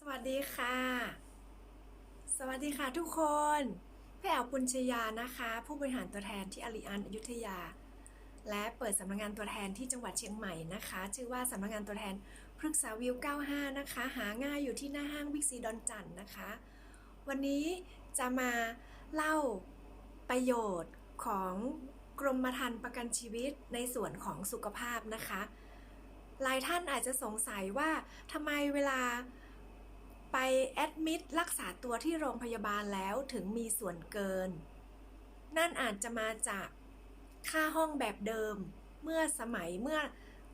สวัสดีค่ะ สวัสดีค่ะทุกคนพี่แอวปุญชยานะคะ ผู้บริหารตัวแทนที่อาริอันอยุธยา และเปิดสำนักงานตัวแทนที่จังหวัดเชียงใหม่นะคะ ชื่อว่าสำนักงานตัวแทนพฤกษาวิว 95 นะคะ หาง่ายอยู่ที่หน้าห้างบิ๊กซีดอนจันทน์นะคะ วันนี้จะมาเล่าประโยชน์ของกรมธรรม์ประกันชีวิตในส่วนของสุขภาพนะคะ หลายท่านอาจจะสงสัยว่าทำไมเวลา ไปแอดมิดรักษาตัวที่โรงพยาบาลแล้วถึงมีส่วนเกิน นั่นอาจจะมาจากค่าห้องแบบเดิม เมื่อสมัยเมื่อ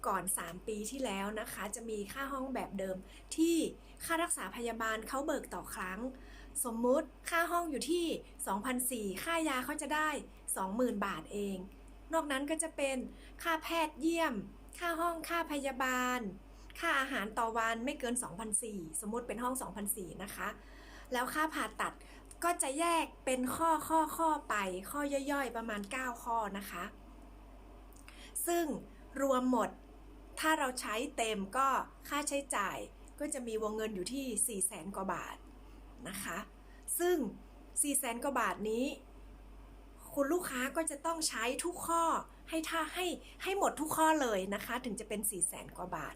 ก่อน 3 ปีที่แล้วนะคะ จะมีค่าห้องแบบเดิม ที่ค่ารักษาพยาบาลเขาเบิกต่อครั้ง สมมุติค่าห้องอยู่ที่ 2,004ค่ายาเขาจะได้ 20,000 บาทเอง นอกนั้นก็จะเป็นค่าแพทย์เยี่ยม ค่าห้องค่าพยาบาล ค่าอาหารต่อวันไม่เกิน 2,004สมมุติเป็นห้อง 2,004นะคะ แล้วค่าผ่าตัดก็จะแยกเป็นข้อข้อข้อไปข้อย่อยๆ ประมาณ 9 ข้อนะคะ ซึ่งรวมหมดถ้าเราใช้เต็มก็ค่าใช้จ่ายก็จะมีวงเงินอยู่ที่ 4 0 0แสนกว่าบาทนะคะ ซึ่ง 4 0 0แสนกว่าบาทนี้ คุณลูกค้าก็จะต้องใช้ทุกข้อให้ท่าให้ให้หมดทุกข้อเลยนะคะ ถึงจะเป็น 4 0 0แสนกว่าบาท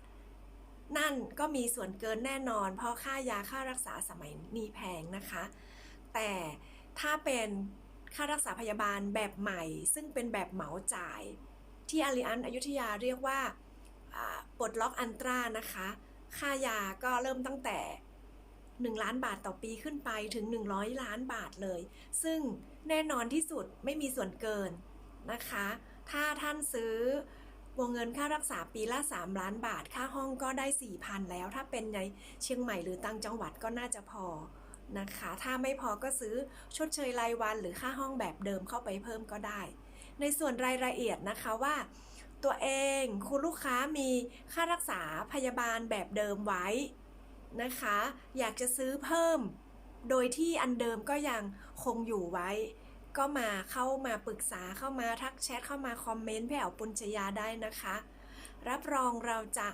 นั่นก็มีส่วนเกินแน่นอน เพราะค่ายาค่ารักษาสมัยนี้แพงนะคะ แต่ถ้าเป็นค่ารักษาพยาบาลแบบใหม่ ซึ่งเป็นแบบเหมาจ่าย ที่อาริอันอยุธยาเรียกว่าปลดล็อกอันตรานะคะ ค่ายาก็เริ่มตั้งแต่ 1 ล้านบาทต่อปีขึ้นไปถึง 100 ล้านบาทเลย ซึ่งแน่นอนที่สุดไม่มีส่วนเกินนะคะ ถ้าท่านซื้อ วงเงินค่ารักษาปีละ 3 ล้านบาท ค่าห้องก็ได้ 4,000 แล้ว ถ้าเป็นในเชียงใหม่หรือต่างจังหวัดก็น่าจะพอนะคะ ถ้าไม่พอก็ซื้อชดเชยรายวันหรือค่าห้องแบบเดิมเข้าไปเพิ่มก็ได้ ในส่วนรายละเอียดนะคะว่าตัวเองคุณลูกค้ามีค่ารักษาพยาบาลแบบเดิมไว้นะคะ อยากจะซื้อเพิ่ม โดยที่อันเดิมก็ยังคงอยู่ไว้ ก็มาเข้ามาปรึกษาเข้ามาทักแชทเข้ามาคอมเมนต์พี่แอ๋วปุญชยาได้นะคะ รับรองเราจะ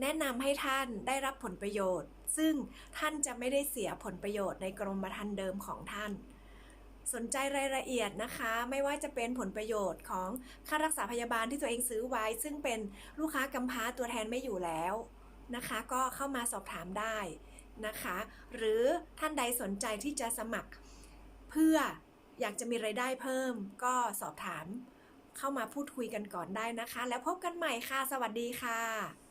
แนะนำให้ท่านได้รับผลประโยชน์ ซึ่งท่านจะไม่ได้เสียผลประโยชน์ในกรมธรรม์เดิมของท่าน สนใจรายละเอียดนะคะ ไม่ว่าจะเป็นผลประโยชน์ของค่ารักษาพยาบาลที่ตัวเองซื้อไว้ ซึ่งเป็นลูกค้ากำพร้าตัวแทนไม่อยู่แล้วนะคะ ก็เข้ามาสอบถามได้นะคะ หรือท่านใดสนใจที่จะสมัคร พื่ออยากจะมีไรายได้เพิ่ม ก็สอบถามเข้ามาพูดคุยกันก่อนได้นะคะ แล้วพบกันใหม่ค่ะ สวัสดีค่ะ